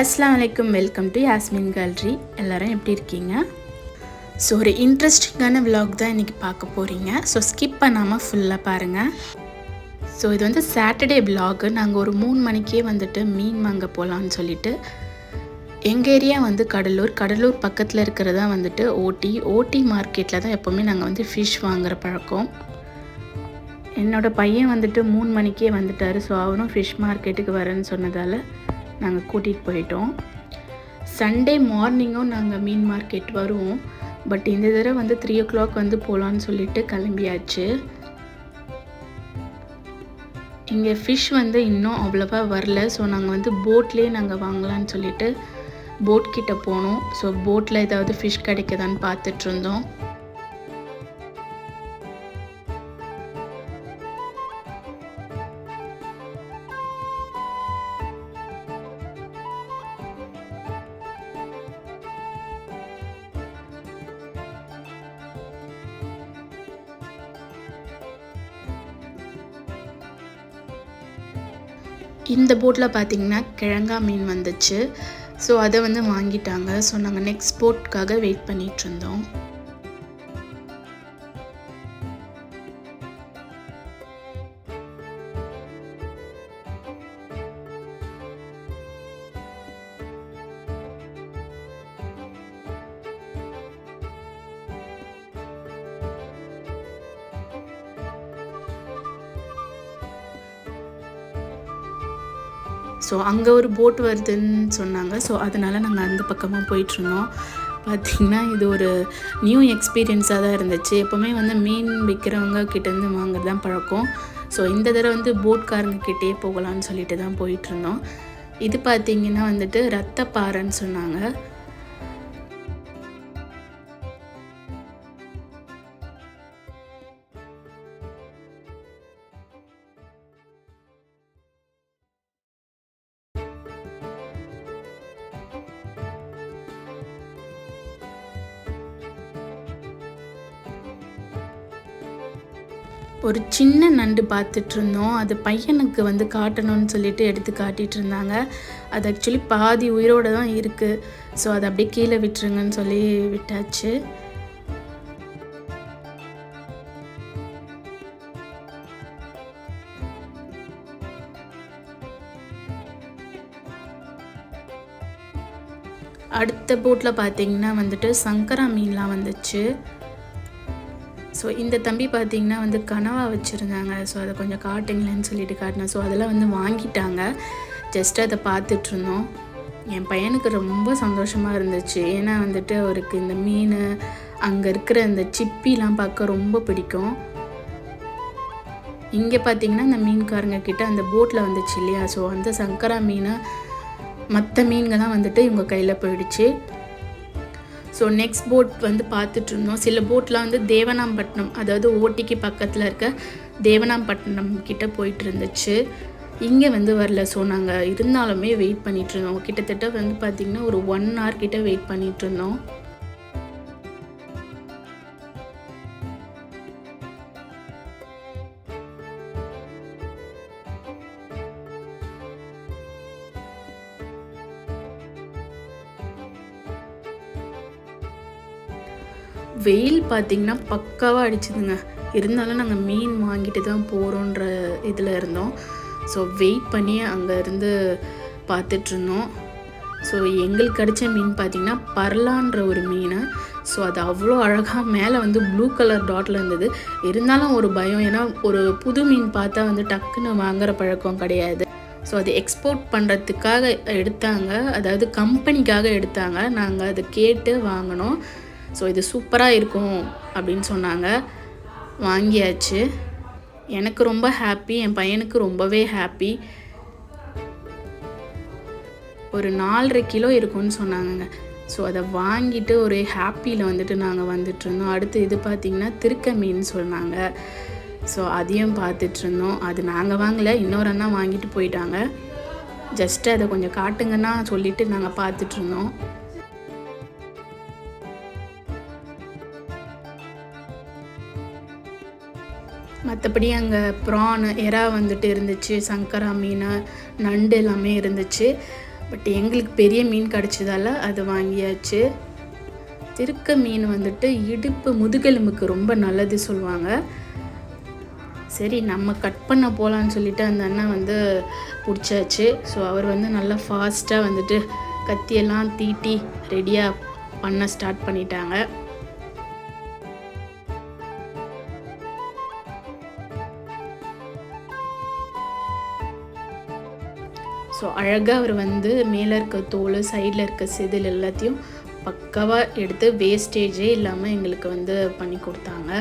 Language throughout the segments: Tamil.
அஸ்லாம் வலைக்கம் வெல்கம் டு யாஸ்மின் கேலரி எல்லோரும் எப்படி இருக்கீங்க? ஸோ ஒரு இன்ட்ரெஸ்டிங்கான விலாக் தான் இன்றைக்கி பார்க்க போகிறீங்க ஸோ ஸ்கிப் பண்ணாமல் ஃபுல்லாக பாருங்கள் ஸோ இது வந்து சாட்டர்டே விலாகு நாங்கள் ஒரு மூணு மணிக்கே வந்துட்டு மீன் வாங்க போகலான்னு சொல்லிட்டு எங்கள் ஏரியா வந்து கடலூர். கடலூர் பக்கத்தில் இருக்கிறதா வந்துட்டு ஓட்டி. ஓட்டி மார்க்கெட்டில் தான் எப்போவுமே நாங்கள் வந்து ஃபிஷ் வாங்குகிற பழக்கம். என்னோடய பையன் வந்துட்டு மூணு மணிக்கே வந்துட்டார். ஸோ அவரும் ஃபிஷ் மார்க்கெட்டுக்கு வரேன்னு சொன்னதால் நாங்கள் கூட்டிகிட்டு போயிட்டோம். சண்டே மார்னிங்கும் நாங்கள் மீன் மார்க்கெட் வருவோம். பட் இந்த தடவை வந்து த்ரீ ஓ கிளாக் வந்து போகலான்னு சொல்லிட்டு கிளம்பியாச்சு. இங்கே ஃபிஷ் வந்து இன்னும் அவ்வளோவா வரல. ஸோ நாங்கள் வந்து போட்லேயே நாங்கள் வாங்கலான்னு சொல்லிட்டு போட் கிட்ட போனோம். ஸோ போட்டில் ஏதாவது ஃபிஷ் கிடைக்குதான்னு பார்த்துட்ருந்தோம் இந்த போட்டில் பார்த்தீங்கன்னா கிழங்கா மீன் வந்துச்சு. ஸோ அதை வந்து வாங்கிட்டாங்க. ஸோ நாங்கள் நெக்ஸ்ட் போட்காக வெயிட் பண்ணிகிட்ருந்தோம் ஸோ அங்கே ஒரு போட் வருதுன்னு சொன்னாங்க. ஸோ அதனால் நாங்கள் அந்த பக்கமாக போயிட்டுருந்தோம். பார்த்திங்கன்னா இது ஒரு நியூ எக்ஸ்பீரியன்ஸாக தான் இருந்துச்சு. எப்போவுமே வந்து மீன் விற்கிறவங்க கிட்டேருந்து வாங்குறது தான் பழக்கம். ஸோ இந்த தடவை வந்து போட்காரங்க கிட்டே போகலான்னு சொல்லிட்டு தான் போயிட்டுருந்தோம். இது பார்த்திங்கன்னா வந்துட்டு ரத்தப்பாறைன்னு சொன்னாங்க. ஒரு சின்ன நண்டு பார்த்துட்டு இருந்தோம் அது பையனுக்கு வந்து காட்டணும்னு சொல்லிட்டு எடுத்து காட்டிட்டு இருந்தாங்க அது ஆக்சுவலி பாதி உயிரோடு தான் இருக்குது ஸோ அதை அப்படியே கீழே விட்டுருங்கன்னு சொல்லி விட்டாச்சு. அடுத்த போட்டில் பார்த்தீங்கன்னா வந்துட்டு சங்கரா மீன்லாம் வந்துச்சு. ஸோ இந்த தம்பி பார்த்தீங்கன்னா வந்து கனவா வச்சுருந்தாங்க. ஸோ அதை கொஞ்சம் காட்டுங்களேன்னு சொல்லிட்டு காட்டினேன் ஸோ அதெல்லாம் வந்து வாங்கிட்டாங்க. ஜஸ்ட் அதை பார்த்துட்ருந்தோம். என் பையனுக்கு ரொம்ப சந்தோஷமாக இருந்துச்சு. ஏன்னா வந்துட்டு அவருக்கு இந்த மீன் அங்கே இருக்கிற இந்த சிப்பிலாம் பார்க்க ரொம்ப பிடிக்கும். இங்கே பார்த்தீங்கன்னா இந்த மீன்காரங்க கிட்ட அந்த போட்டில் வந்துச்சு இல்லையா? ஸோ அந்த சங்கரா மீன் மற்ற மீன்கள் தான் வந்துட்டு இவங்க கையில் போயிடுச்சு. ஸோ நெக்ஸ்ட் போட் வந்து பார்த்துட்டு இருந்தோம் சில போட்லாம் வந்து தேவனாம்பட்டினம் அதாவது ஓட்டிக்கு பக்கத்தில் இருக்க தேவனாம்பட்டினம் கிட்ட போயிட்டு இருந்துச்சு இங்கே வந்து வரல. ஸோ நாங்கள் இருந்தாலுமே வெயிட் பண்ணிகிட்ருந்தோம் இருந்தோம் கிட்டத்தட்ட வந்து பார்த்திங்கன்னா ஒரு ஒன் ஹவர் கிட்ட வெயிட் பண்ணிகிட்ருந்தோம் வெயில் பார்த்திங்கன்னா பக்காவாக அடிச்சுதுங்க. இருந்தாலும் நாங்கள் மீன் வாங்கிட்டு தான் போகிறோன்ற இதில் இருந்தோம். ஸோ வெயிட் பண்ணி அங்கே இருந்து பார்த்துட்ருந்தோம். ஸோ எங்களுக்கு கிடைச்ச மீன் பார்த்திங்கன்னா பர்லான்ற ஒரு மீன். ஸோ அது அவ்வளோ அழகாக மேலே வந்து ப்ளூ கலர் டாட்டில் இருந்தது. இருந்தாலும் ஒரு பயம் ஏன்னா ஒரு புது மீன் பார்த்தா வந்து டக்குன்னு வாங்குற பழக்கம் கிடையாது. ஸோ அது எக்ஸ்போர்ட் பண்ணுறதுக்காக எடுத்தாங்க. அதாவது கம்பெனிக்காக எடுத்தாங்க. நாங்கள் அதை கேட்டு வாங்கினோம். ஸோ இது சூப்பராக இருக்கும் அப்படின்னு சொன்னாங்க. வாங்கியாச்சு. எனக்கு ரொம்ப ஹாப்பி என் பையனுக்கு ரொம்பவே ஹாப்பி ஒரு நாலரை கிலோ இருக்கும்னு சொன்னாங்கங்க. ஸோ அதை வாங்கிட்டு ஒரு ஹாப்பியில் வந்துட்டு நாங்கள் வந்துட்டு இருந்தோம் அடுத்து இது பார்த்திங்கன்னா திருக்க மீன் சொன்னாங்க. ஸோ அதையும் பார்த்துட்ருந்தோம் அது நாங்கள் வாங்கலை இன்னொரு அண்ணா வாங்கிட்டு போயிட்டாங்க. ஜஸ்ட்டு அதை கொஞ்சம் காட்டுங்கன்னா சொல்லிவிட்டு நாங்கள் பார்த்துட்டு மற்றபடி அங்கே ப்ரான் எறா வந்துட்டு இருந்துச்சு சங்கரா மீன் நண்டு எல்லாமே இருந்துச்சு. பட் எங்களுக்கு பெரிய மீன் கிடச்சதால அது வாங்கியாச்சு. திருக்க மீன் வந்துட்டு இடுப்பு முதுகெலும்புக்கு ரொம்ப நல்லது சொல்லுவாங்க. சரி நம்ம கட் பண்ண போகலான்னு சொல்லிட்டு அந்த அண்ணன் வந்து பிடிச்சாச்சு. ஸோ அவர் வந்து நல்லா ஃபாஸ்ட்டாக வந்துட்டு கத்தியெல்லாம் தீட்டி ரெடியாக பண்ண ஸ்டார்ட் பண்ணிட்டாங்க. ஸோ அழகாக அவர் வந்து மேலே இருக்க தோல் சைடில் இருக்க செதில் எல்லாத்தையும் பக்காவாக எடுத்து வேஸ்டேஜே இல்லாமல் எங்களுக்கு வந்து பண்ணி கொடுத்தாங்க.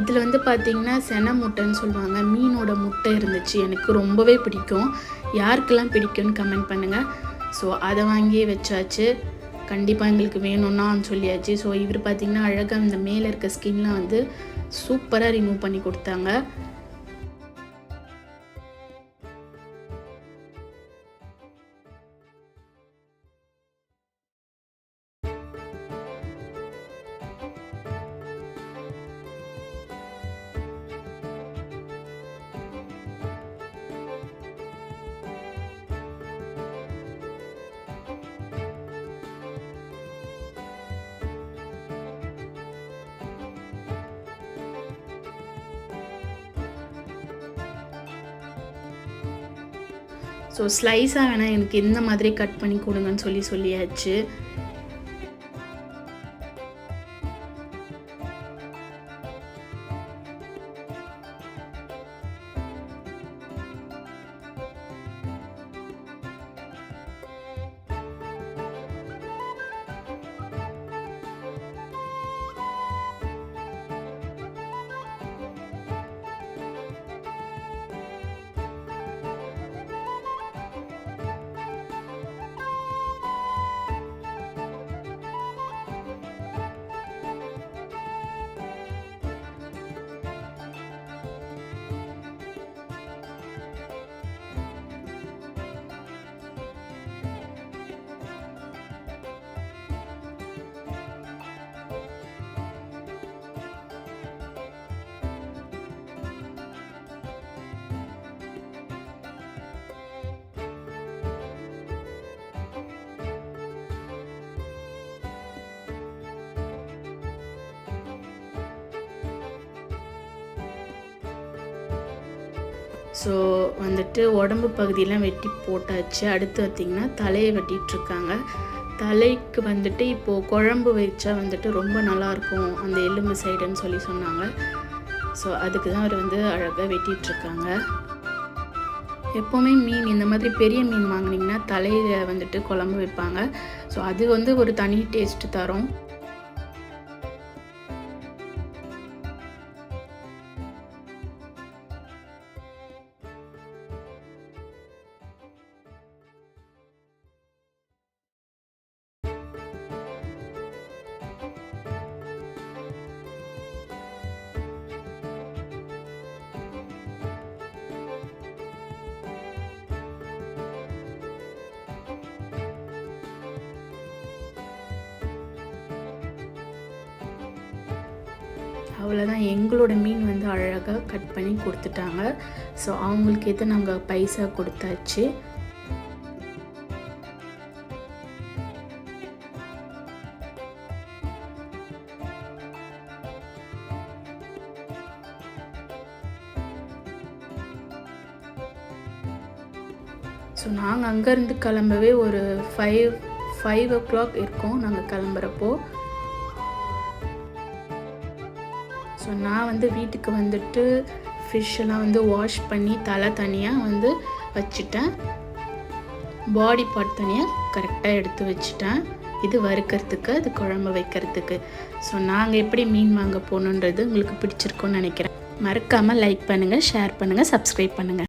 இதில் வந்து பார்த்திங்கன்னா சென முட்டைன்னு சொல்லுவாங்க. மீனோட முட்டை இருந்துச்சு. எனக்கு ரொம்பவே பிடிக்கும். யாருக்கெல்லாம் பிடிக்கும்னு கமெண்ட் பண்ணுங்கள் ஸோ அதை வாங்கியே வச்சாச்சு. கண்டிப்பாக எங்களுக்கு வேணும்னா சொல்லியாச்சு. ஸோ இவர் பார்த்திங்கன்னா அழகாக இந்த மேலே இருக்க ஸ்கின்லாம் வந்து சூப்பராக ரிமூவ் பண்ணி கொடுத்தாங்க. ஸோ ஸ்லைஸாக வேணால் எனக்கு இந்த மாதிரி கட் பண்ணி கொடுங்கன்னு சொல்லி சொல்லியாச்சு. ஸோ வந்துட்டு உடம்பு பகுதியெலாம் வெட்டி போட்டாச்சு. அடுத்து பார்த்திங்கன்னா தலையை வெட்டிகிட்ருக்காங்க தலைக்கு வந்துட்டு இப்போது குழம்பு வச்சா வந்துட்டு ரொம்ப நல்லாயிருக்கும். அந்த எலும்பு சைடுன்னு சொல்லி சொன்னாங்க. ஸோ அதுக்கு தான் அவர் வந்து அழகாக வெட்டிகிட்ருக்காங்க எப்போவுமே மீன் இந்த மாதிரி பெரிய மீன் வாங்கினீங்கன்னா தலையில் வந்துட்டு குழம்பு வைப்பாங்க. ஸோ அது வந்து ஒரு தனி டேஸ்ட்டு தரும். அவ்வளோதான் எங்களோட மீன் வந்து அழகாக கட் பண்ணி கொடுத்துட்டாங்க. ஸோ அவங்களுக்கு ஏற்ற நாங்கள் பைசா கொடுத்தாச்சு. ஸோ நாங்கள் அங்கேருந்து கிளம்பவே ஒரு ஃபைவ் ஃபைவ் ஓ கிளாக் இருக்கோம். நாங்கள் கிளம்புறப்போ ஸோ நான் வந்து வீட்டுக்கு வந்துட்டு ஃபிஷ்ஷெல்லாம் வந்து வாஷ் பண்ணி தலை தனியாக வந்து வச்சுட்டேன். பாடி பார்ட் தனியாக கரெக்டாக எடுத்து வச்சுட்டேன். இது வறுக்கிறதுக்கு அது குழம்பு வைக்கிறதுக்கு. ஸோ நாங்கள் எப்படி மீன் வாங்க போகணுன்றது உங்களுக்கு பிடிச்சிருக்கோன்னு நினைக்கிறேன். மறக்காமல் லைக் பண்ணுங்கள் ஷேர் பண்ணுங்கள் சப்ஸ்கிரைப் பண்ணுங்கள்